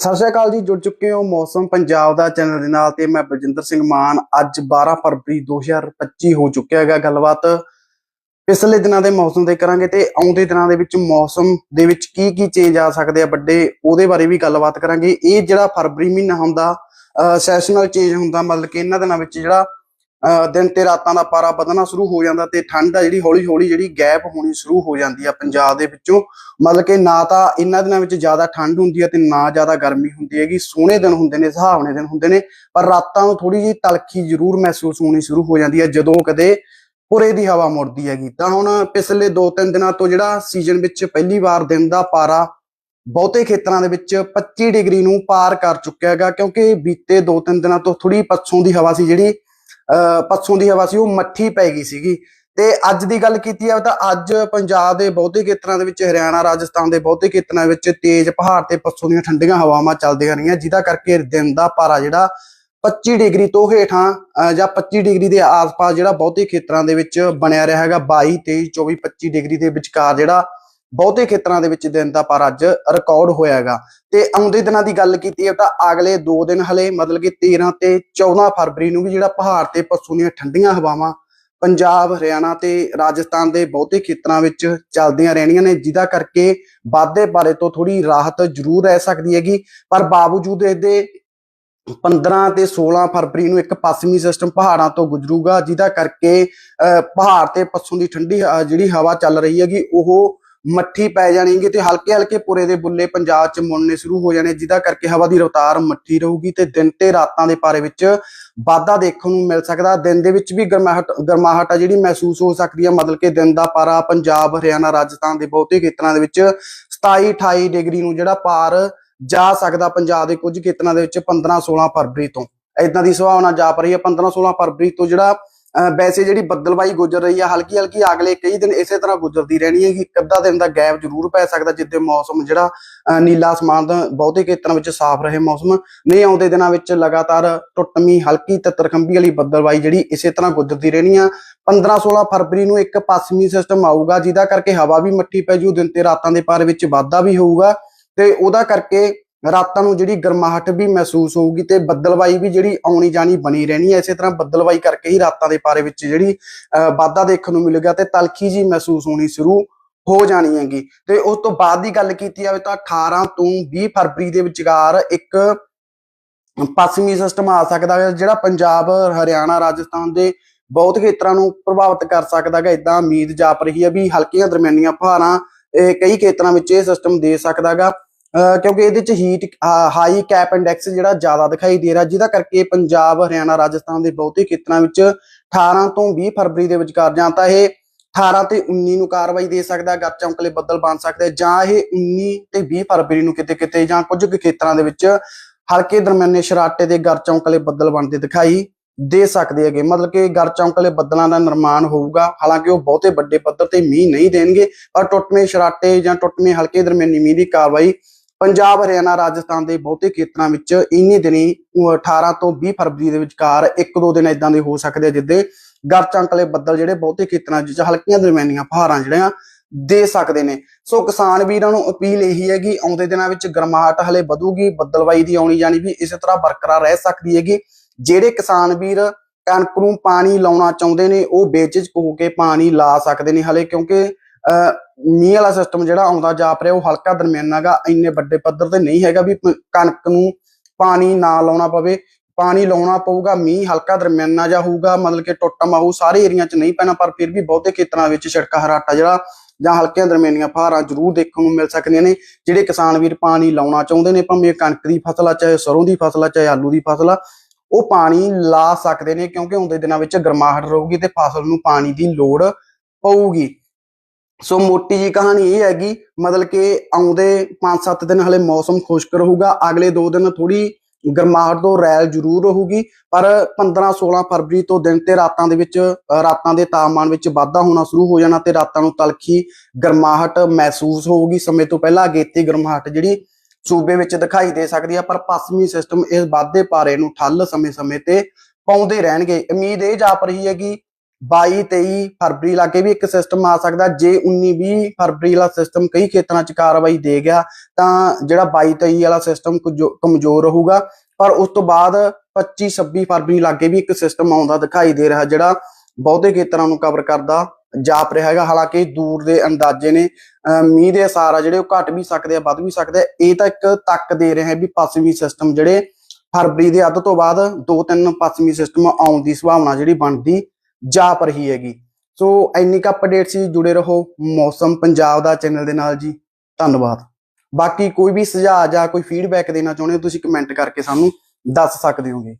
ਸਤਿ ਸ਼੍ਰੀ ਅਕਾਲ ਜੀ, ਜੁੜ ਚੁੱਕੇ ਹੋ ਮੌਸਮ ਪੰਜਾਬ ਦਾ ਚੈਨਲ ਦੇ ਨਾਲ ਤੇ ਮੈਂ ਬਲਜਿੰਦਰ ਸਿੰਘ ਮਾਨ। ਅੱਜ 12 ਫਰਵਰੀ 2025 ਹੋ ਚੁੱਕਿਆ ਹੈਗਾ ਗੱਲਬਾਤ। ਪਿਛਲੇ ਦਿਨਾਂ ਦੇ ਮੌਸਮ ਦੇ ਕਰਾਂਗੇ ਤੇ ਆਉਂਦੇ ਦਿਨਾਂ ਦੇ ਵਿੱਚ ਮੌਸਮ ਦੇ ਵਿੱਚ ਕੀ ਕੀ ਚੇਂਜ ਆ ਸਕਦੇ ਆ ਵੱਡੇ, ਉਹਦੇ ਬਾਰੇ ਵੀ ਗੱਲਬਾਤ ਕਰਾਂਗੇ। ਇਹ ਜਿਹੜਾ ਫਰਵਰੀ ਮਹੀਨਾ ਹੁੰਦਾ ਸੈਸ਼ਨਲ ਚੇਂਜ ਹੁੰਦਾ, ਮਤਲਬ ਕਿ ਇਹਨਾਂ ਦਿਨਾਂ ਵਿੱਚ ਜਿਹੜਾ ਦਿਨ ਤੇ ਰਾਤਾਂ ਦਾ ਪਾਰਾ ਵਧਣਾ ਸ਼ੁਰੂ ਹੋ ਜਾਂਦਾ ਤੇ ਠੰਡ ਆ ਜਿਹੜੀ ਹੌਲੀ ਹੌਲੀ ਜਿਹੜੀ ਗੈਪ ਹੋਣੀ ਸ਼ੁਰੂ ਹੋ ਜਾਂਦੀ ਆ ਪੰਜਾਬ ਦੇ ਵਿੱਚੋਂ। ਮਤਲਬ ਕਿ ਨਾ ਤਾਂ ਇਹਨਾਂ ਦਿਨਾਂ ਵਿੱਚ ਜ਼ਿਆਦਾ ਠੰਡ ਹੁੰਦੀ ਹੈ ਤੇ ਨਾ ਜ਼ਿਆਦਾ ਗਰਮੀ ਹੁੰਦੀ ਹੈਗੀ, ਸੋਹਣੇ ਦਿਨ ਹੁੰਦੇ ਨੇ, ਸੁਹਾਵਣੇ ਦਿਨ ਹੁੰਦੇ ਨੇ, ਪਰ ਰਾਤਾਂ ਨੂੰ ਥੋੜੀ ਜਿਹੀ ਤਲਖੀ ਜ਼ਰੂਰ ਮਹਿਸੂਸ ਹੋਣੀ ਸ਼ੁਰੂ ਹੋ ਜਾਂਦੀ ਹੈ ਜਦੋਂ ਕਦੇ ਪੁਰੇ ਦੀ ਹਵਾ ਮੁੜਦੀ ਹੈਗੀ। ਤਾਂ ਹੁਣ ਪਿਛਲੇ 2-3 ਦਿਨਾਂ ਤੋਂ ਜਿਹੜਾ ਸੀਜ਼ਨ ਵਿੱਚ ਪਹਿਲੀ ਵਾਰ ਦਿਨ ਦਾ ਪਾਰਾ ਬਹੁਤੇ ਖੇਤਰਾਂ ਦੇ ਵਿੱਚ 25 ਡਿਗਰੀ ਨੂੰ ਪਾਰ ਕਰ ਚੁੱਕਿਆ ਹੈਗਾ, ਕਿਉਂਕਿ ਬੀਤੇ 2-3 ਦਿਨਾਂ ਤੋਂ ਥੋੜੀ ਪੱਛੋਂ ਦੀ ਹਵਾ ਸੀ ਜਿਹੜੀ ਅਹ ਪੱਛੋਂ ਦੀ ਹਵਾ ਸੀ, ਉਹ ਮੱਠੀ ਪੈ ਗਈ ਸੀਗੀ। ਤੇ ਅੱਜ ਦੀ ਗੱਲ ਕੀਤੀ ਜਾਵੇ ਤਾਂ ਅੱਜ ਪੰਜਾਬ ਦੇ ਬਹੁਤੇ ਖੇਤਰਾਂ ਦੇ ਵਿੱਚ, ਹਰਿਆਣਾ, ਰਾਜਸਥਾਨ ਦੇ ਬਹੁਤੇ ਖੇਤਰਾਂ ਵਿੱਚ ਤੇਜ਼ ਪਹਾੜ ਤੇ ਪੱਛੋਂ ਦੀਆਂ ਠੰਡੀਆਂ ਹਵਾਵਾਂ ਚੱਲਦੀਆਂ ਰਹੀਆਂ, ਜਿਹਦਾ ਕਰਕੇ ਦਿਨ ਦਾ ਪਾਰਾ ਜਿਹੜਾ 25 ਡਿਗਰੀ ਤੋਂ ਹੇਠਾਂ ਅਹ ਜਾਂ 25 ਡਿਗਰੀ ਦੇ ਆਸ-ਪਾਸ ਜਿਹੜਾ ਬਹੁਤੇ ਖੇਤਰਾਂ ਦੇ ਵਿੱਚ ਬਣਿਆ ਰਿਹਾ ਹੈਗਾ 22 23 24 25 ਡਿਗਰੀ ਦੇ ਵਿਚਕਾਰ ਜਿਹੜਾ ਬਹੁਤੇ ਖੇਤਰਾਂ ਦੇ ਵਿੱਚ ਦਿਨ ਦਾ ਪਾਰਾ ਅੱਜ ਰਿਕਾਰਡ ਹੋਇਆ ਹੈਗਾ ਤੇ ਆਉਂਦੇ ਦਿਨਾਂ ਦੀ ਗੱਲ ਕੀਤੀ ਜਾਵੇ ਤਾਂ ਅਗਲੇ 2 ਦਿਨ ਹਲੇ ਮਤਲਬ ਕਿ 13 ਤੇ 14 ਫਰਵਰੀ ਨੂੰ ਵੀ ਜਿਹੜਾ ਪਹਾੜ ਤੇ ਪਸੂ ਦੀਆਂ ਠੰਡੀਆਂ ਹਵਾਵਾਂ ਪੰਜਾਬ ਹਰਿਆਣਾ ਤੇ ਰਾਜਸਥਾਨ ਦੇ ਬਹੁਤੇ ਖੇਤਰਾਂ ਵਿੱਚ ਚੱਲਦੀਆਂ ਰਹਿਣੀਆਂ ਨੇ ਜਿਹਦਾ ਕਰਕੇ ਵਾਧੇ ਬਾਰੇ ਤੋਂ ਥੋੜੀ ਰਾਹਤ ਜ਼ਰੂਰ ਰਹਿ ਸਕਦੀ ਹੈਗੀ। ਪਰ ਬਾਵਜੂਦ ਇਹਦੇ 15 ਤੇ 16 ਫਰਵਰੀ ਨੂੰ ਇੱਕ ਪੱਛਮੀ ਸਿਸਟਮ ਪਹਾੜਾਂ ਤੋਂ ਗੁਜ਼ਰੂਗਾ ਜਿਹਦਾ ਕਰਕੇ ਅਹ, ਪਹਾੜ ਤੇ ਪੱਛੋਂ ਦੀ ਠੰਡੀ ਜਿਹੜੀ ਹਵਾ ਚੱਲ ਰਹੀ ਹੈਗੀ ਉਹ ਮੱਠੀ ਪੈ ਜਾਣੀਗੀ ਤੇ ਹਲਕੇ ਹਲਕੇ ਪੁਰੇ ਦੇ ਬੁੱਲੇ ਪੰਜਾਬ 'ਚ ਮੁੜਨੇ ਸ਼ੁਰੂ ਹੋ ਜਾਣੇ, ਜਿਹਦਾ ਕਰਕੇ ਹਵਾ ਦੀ ਰਫ਼ਤਾਰ ਮੱਠੀ ਰਹੂਗੀ ਤੇ ਦਿਨ ਤੇ ਰਾਤਾਂ ਦੇ ਪਾਰੇ ਵਿੱਚ ਵਾਧਾ ਦੇਖਣ ਨੂੰ ਮਿਲ ਸਕਦਾ। ਦਿਨ ਦੇ ਵਿੱਚ ਵੀ ਗਰਮਾਹਟ ਗਰਮਾਹਟ ਆ ਜਿਹੜੀ ਮਹਿਸੂਸ ਹੋ ਸਕਦੀ ਹੈ ਮਤਲਬ ਕਿ ਦਿਨ ਦਾ ਪਾਰਾ ਪੰਜਾਬ, ਹਰਿਆਣਾ, ਰਾਜਸਥਾਨ ਦੇ ਬਹੁਤੇ ਖੇਤਰਾਂ ਦੇ ਵਿੱਚ 27 28 ਡਿਗਰੀ ਨੂੰ ਜਿਹੜਾ ਪਾਰ ਜਾ ਸਕਦਾ ਪੰਜਾਬ ਦੇ ਕੁਝ ਖੇਤਰਾਂ ਦੇ ਵਿੱਚ 15 16 ਫਰਵਰੀ ਤੋਂ। ਇਦਾਂ ਦੀ ਸੰਭਾਵਨਾ ਜਾਪ ਰਹੀ ਹੈ 15 16 ਫਰਵਰੀ ਤੋਂ ਜਿਹੜਾ ਵੈਸੇ ਜਿਹੜੀ ਬੱਦਲਬਾਈ ਗੁਜ਼ਰ ਰਹੀ ਹੈ ਹਲਕੀ ਹਲਕੀ ਅਗਲੇ ਕਈ ਦਿਨ ਇਸੇ ਤਰ੍ਹਾਂ ਗੁਜ਼ਰਦੀ ਰਹਿਣੀ ਹੈ ਕਿ ਇੱਕ ਅੱਧਾ ਦਿਨ ਦਾ ਗੈਪ ਜ਼ਰੂਰ ਪੈ ਸਕਦਾ ਜਿੱਦੇ ਮੌਸਮ ਜਿਹੜਾ ਅਹ ਨੀਲਾ ਅਸਮਾਨ ਦਾ ਬਹੁਤੇ ਖੇਤਰਾਂ ਵਿੱਚ ਸਾਫ਼ ਰਹੇ ਮੌਸਮ। ਨਹੀਂ ਆਉਂਦੇ ਦਿਨਾਂ ਵਿੱਚ ਲਗਾਤਾਰ ਟੁੱਟਮੀ ਹਲਕੀ ਤੇ ਤਰਖੰਬੀ ਵਾਲੀ ਬੱਦਲਬਾਈ ਜਿਹੜੀ ਇਸੇ ਤਰ੍ਹਾਂ ਗੁਜ਼ਰਦੀ ਰਹਿਣੀ ਆ। 15 16 ਫਰਵਰੀ ਨੂੰ ਇੱਕ ਪੱਛਮੀ ਸਿਸਟਮ ਆਊਗਾ, ਜਿਹਦਾ ਕਰਕੇ ਹਵਾ ਵੀ ਮੱਠੀ ਪੈ ਜੂ, ਦਿਨ ਤੇ ਰਾਤਾਂ ਦੇ ਪਾਰ ਵਿੱਚ ਵਾਧਾ ਵੀ ਹੋਊਗਾ। ਤੇ ਉਹਦਾ ਕਰਕੇ ਰਾਤਾਂ ਨੂੰ ਜਿਹੜੀ ਗਰਮਾਹਟ ਵੀ ਮਹਿਸੂਸ ਹੋਊਗੀ ਤੇ ਬੱਦਲਬਾਈ ਵੀ ਜਿਹੜੀ ਆਉਣੀ ਜਾਣੀ ਬਣੀ ਰਹਿਣੀ ਹੈ ਇਸੇ ਤਰ੍ਹਾਂ ਬੱਦਲਬਾਈ ਕਰਕੇ ਹੀ ਰਾਤਾਂ ਦੇ ਪਾਰੇ ਵਿੱਚ ਜਿਹੜੀ ਅਹ, ਵਾਧਾ ਦੇਖਣ ਨੂੰ ਮਿਲੇਗਾ ਤੇ ਤਲਖੀ ਜੀ ਮਹਿਸੂਸ ਹੋਣੀ ਸ਼ੁਰੂ ਹੋ ਜਾਣੀ ਹੈਗੀ। ਤੇ ਉਸ ਤੋਂ ਬਾਅਦ ਦੀ ਗੱਲ ਕੀਤੀ ਜਾਵੇ ਤਾਂ 18 ਤੋਂ 20 ਫਰਵਰੀ ਦੇ ਵਿਚਕਾਰ ਇੱਕ ਪੱਛਮੀ ਸਿਸਟਮ ਆ ਸਕਦਾ ਹੈ ਜਿਹੜਾ ਪੰਜਾਬ ਹਰਿਆਣਾ ਰਾਜਸਥਾਨ ਦੇ ਬਹੁਤ ਖੇਤਰਾਂ ਨੂੰ ਪ੍ਰਭਾਵਿਤ ਕਰ ਸਕਦਾ ਹੈ ਇਦਾਂ ਉਮੀਦ ਜਾਪ ਰਹੀ ਹੈ ਵੀ ਹਲਕੀਆਂ ਦਰਮਿਆਨੀਆਂ ਭਾਰਾਂ ਇਹ ਕਈ ਖੇਤਰਾਂ ਵਿੱਚ ਇਹ ਸਿਸਟਮ ਦੇ ਸਕਦਾ ਹੈਗਾ। ਕਿਉਂਕਿ ਇਹਦੇ ਚ ਹੀਟ ਹਾਈ ਕੈਪ ਇੰਡੈਕਸ ਜਿਹੜਾ ਜ਼ਿਆਦਾ ਦਿਖਾਈ ਦੇ ਰਿਹਾ ਜਿਹਦਾ ਕਰਕੇ ਪੰਜਾਬ ਹਰਿਆਣਾ ਰਾਜਸਥਾਨ ਦੇ ਬਹੁਤੇ ਖੇਤਰਾਂ ਵਿੱਚ 18 ਤੋਂ 20 ਫਰਵਰੀ ਦੇ ਵਿਚਕਾਰ ਜਾਂ ਤਾਂ ਇਹ 18 ਤੇ 19 ਨੂੰ ਕਾਰਵਾਈ ਦੇ ਸਕਦਾ ਹੈ, ਗੱਚ ਚੌਂਕਲੇ ਬੱਦਲ ਬਣ ਸਕਦੇ ਜਾਂ ਇਹ 19 ਤੇ 20 ਫਰਵਰੀ ਨੂੰ ਕਿਤੇ ਕਿਤੇ ਜਾਂ ਕੁਝ ਕੁ ਖੇਤਰਾਂ ਦੇ ਵਿੱਚ ਹਲਕੇ ਦਰਮਿਆਨੇ ਸ਼ਰਾਟੇ ਦੇ ਗਰ ਚੌਂਕਲੇ ਬੱਦਲ ਬਣਦੇ ਦਿਖਾਈ ਦੇ ਸਕਦੇ ਹੈਗੇ। ਮਤਲਬ ਕਿ ਗਰ ਚੌਂਕਲੇ ਬੱਦਲਾਂ ਦਾ ਨਿਰਮਾਣ ਹੋਊਗਾ। ਹਾਲਾਂਕਿ ਉਹ ਬਹੁਤੇ ਵੱਡੇ ਪੱਧਰ ਤੇ ਮੀਂਹ ਨਹੀਂ ਦੇਣਗੇ ਪਰ ਟੁੱਟਵੇਂ ਸ਼ਰਾਟੇ ਜਾਂ ਟੁੱਟਵੇਂ ਹਲਕੇ ਦਰਮਿਆਨੀ ਮੀਂਹ ਦੀ ਕਾਰਵਾਈ ਪੰਜਾਬ ਹਰਿਆਣਾ ਰਾਜਸਥਾਨ ਦੇ ਬਹੁਤੇ ਖੇਤਰਾਂ ਵਿੱਚ ਇੰਨੀ ਦਿਨੀ ਅਹ 18 ਤੋਂ 20 ਫਰਵਰੀ ਦੇ ਵਿਚਕਾਰ ਇੱਕ ਦੋ ਦਿਨ ਇਦਾਂ ਦੇ ਹੋ ਸਕਦੇ ਆ ਜਿੱਦੇ ਗਰ ਬੱਦਲ ਜਿਹੜੇ ਬਹੁਤੇ ਖੇਤਰਾਂ ਵਿੱਚ ਹਲਕੀਆਂ ਦਰਮਿਆਨੀਆਂ ਫਹਾਰਾਂ ਜਿਹੜੀਆਂ ਦੇ ਸਕਦੇ ਨੇ। ਸੋ ਕਿਸਾਨ ਵੀਰਾਂ ਨੂੰ ਅਪੀਲ ਇਹੀ ਹੈ ਕਿ ਆਉਂਦੇ ਦਿਨਾਂ ਵਿੱਚ ਗਰਮਾਹਟ ਹਲੇ ਵਧੂਗੀ ਬੱਦਲਵਾਈ ਦੀ ਆਉਣੀ ਜਾਣੀ ਵੀ ਇਸੇ ਤਰ੍ਹਾਂ ਬਰਕਰਾਰ ਰਹਿ ਸਕਦੀ ਹੈਗੀ। ਜਿਹੜੇ ਕਿਸਾਨ ਵੀਰ ਕਣਕ ਨੂੰ ਪਾਣੀ ਲਾਉਣਾ ਚਾਹੁੰਦੇ ਨੇ ਉਹ ਬੇਚਿਜਕ ਹੋ ਕੇ ਪਾਣੀ ਲਾ ਸਕਦੇ ਨੇ ਹਲੇ ਕਿਉਂਕਿ ਅਹ, ਮੀਂਹ ਵਾਲਾ ਸਿਸਟਮ ਜਿਹੜਾ ਆਉਂਦਾ ਜਾਪ ਰਿਹਾ ਉਹ ਹਲਕਾ ਦਰਮਿਆਨਾਗਾ ਇੰਨੇ ਵੱਡੇ ਪੱਧਰ ਤੇ ਨਹੀਂ ਹੈਗਾ ਵੀ ਕਣਕ ਨੂੰ ਪਾਣੀ ਨਾ ਲਾਉਣਾ ਪਵੇ। ਪਾਣੀ ਲਾਉਣਾ ਪਊਗਾ, ਮੀਂਹ ਹਲਕਾ ਦਰਮਿਆਨਾ ਜਾ ਹੋਊਗਾ, ਮਤਲਬ ਕਿ ਟੁੱਟਮ ਆਊ, ਸਾਰੇ ਏਰੀਆ 'ਚ ਨਹੀਂ ਪੈਣਾ, ਪਰ ਫਿਰ ਵੀ ਬਹੁਤੇ ਖੇਤਰਾਂ ਵਿੱਚ ਛਿੜਕਾ ਹਰਾਟਾ ਜਿਹੜਾ ਜਾਂ ਹਲਕੀਆਂ ਦਰਮਿਆਨੀਆਂ ਫਹਾਰਾਂ ਜ਼ਰੂਰ ਦੇਖਣ ਨੂੰ ਮਿਲ ਸਕਦੀਆਂ ਨੇ, ਜਿਹੜੇ ਕਿਸਾਨ ਵੀਰ ਪਾਣੀ ਲਾਉਣਾ ਚਾਹੁੰਦੇ ਨੇ, ਭਾਵੇਂ ਕਣਕ ਦੀ ਫਸਲ ਆ, ਚਾਹੇ ਸਰੋਂ ਦੀ ਫਸਲ ਆ, ਚਾਹੇ ਆਲੂ ਦੀ ਫਸਲ ਆ, ਉਹ ਪਾਣੀ ਲਾ ਸਕਦੇ ਨੇ, ਕਿਉਂਕਿ ਆਉਂਦੇ ਦਿਨਾਂ ਵਿੱਚ ਗਰਮਾਹਟ ਰਹੂਗੀ ਤੇ ਫਸਲ ਨੂੰ ਪਾਣੀ ਦੀ ਲੋੜ ਪਊਗੀ। ਸੋ ਮੋਟੀ ਜੀ ਕਹਾਣੀ ਇਹ ਹੈਗੀ, ਮਤਲਬ ਕਿ ਆਉਂਦੇ 5-7 ਦਿਨ ਹਲੇ ਮੌਸਮ ਖੁਸ਼ਕ ਰਹੂਗਾ, ਅਗਲੇ 2 ਦਿਨ ਥੋੜੀ ਗਰਮਾਹਟ ਤੋਂ ਰੈਲ ਜ਼ਰੂਰ ਰਹੂਗੀ, ਪਰ 15-16 ਫਰਵਰੀ ਤੋਂ ਦਿਨ ਤੇ ਰਾਤਾਂ ਦੇ ਵਿੱਚ ਰਾਤਾਂ ਦੇ ਤਾਪਮਾਨ ਵਿੱਚ ਵਾਧਾ ਹੋਣਾ ਸ਼ੁਰੂ ਹੋ ਜਾਣਾ ਤੇ ਰਾਤਾਂ ਨੂੰ ਤਲਖੀ ਗਰਮਾਹਟ ਮਹਿਸੂਸ ਹੋਊਗੀ। ਸਮੇਂ ਤੋਂ ਪਹਿਲਾਂ ਅਗੇਤੀ ਗਰਮਾਹਟ ਜਿਹੜੀ ਸੂਬੇ ਵਿੱਚ ਦਿਖਾਈ ਦੇ ਸਕਦੀ ਆ, ਪਰ ਪੱਛਮੀ ਸਿਸਟਮ ਇਸ ਵਾਧੇ ਪਾਰੇ ਨੂੰ ਠੱਲ ਸਮੇਂ-ਸਮੇਂ ਤੇ ਪਾਉਂਦੇ ਰਹਿਣਗੇ। ਉਮੀਦ ਇਹ ਜਾਪ ਰਹੀ ਹੈ ਕਿ 22 23 ਫਰਵਰੀ ਲਾਗੇ ਵੀ ਇੱਕ ਸਿਸਟਮ ਆ ਸਕਦਾ, ਜੇ 19 20 ਫਰਵਰੀ ਵਾਲਾ ਸਿਸਟਮ ਕਈ ਖੇਤਰਾਂ 'ਚ ਕਾਰਵਾਈ ਦੇ ਗਿਆ, ਤਾਂ ਜਿਹੜਾ 22 23 ਵਾਲਾ ਸਿਸਟਮ ਕਮਜ਼ੋਰ ਰਹੂਗਾ। ਪਰ ਉਸ ਤੋਂ ਬਾਅਦ 25 26 ਫਰਵਰੀ ਲਾਗੇ ਵੀ ਇੱਕ ਸਿਸਟਮ ਆਉਂਦਾ ਦਿਖਾਈ ਦੇ ਰਿਹਾ, ਜਿਹੜਾ ਬਹੁਤੇ ਖੇਤਰਾਂ ਨੂੰ ਕਵਰ ਕਰਦਾ ਜਾਪ ਰਿਹਾ ਹੈਗਾ। ਹਾਲਾਂਕਿ ਦੂਰ ਦੇ ਅੰਦਾਜ਼ੇ ਨੇ, ਅਹ ਮੀਂਹ ਦੇ ਅਸਾਰ ਆ ਜਿਹੜੇ ਉਹ ਘਟ ਵੀ ਸਕਦੇ ਆ, ਵੱਧ ਵੀ ਸਕਦੇ ਆ। ਇਹ ਤਾਂ ਇੱਕ ਤੱਕ ਦੇ ਰਿਹਾ ਵੀ ਪੱਛਮੀ ਸਿਸਟਮ ਜਿਹੜੇ ਫਰਵਰੀ ਦੇ ਅੱਧ ਤੋਂ ਬਾਅਦ ਦੋ ਤਿੰਨ ਪੱਛਮੀ ਸਿਸਟਮ ਆਉਣ ਦੀ ਸੰਭਾਵਨਾ ਜਿਹੜੀ ਬਣਦੀ ਜਾਪ ਰਹੀ ਹੈਗੀ। ਸੋ ਇੰਨੀ ਕੁ ਅਪਡੇਟ ਸੀ, ਜੁੜੇ ਰਹੋ ਮੌਸਮ ਪੰਜਾਬ ਦਾ ਚੈਨਲ ਦੇ ਨਾਲ ਜੀ। ਧੰਨਵਾਦ। ਬਾਕੀ ਕੋਈ ਵੀ ਸੁਝਾਅ ਜਾਂ ਕੋਈ ਫੀਡਬੈਕ ਦੇਣਾ ਚਾਹੁੰਦੇ ਹੋ, ਤੁਸੀਂ ਕਮੈਂਟ ਕਰਕੇ ਸਾਨੂੰ ਦੱਸ ਸਕਦੇ ਹੋਗੇ।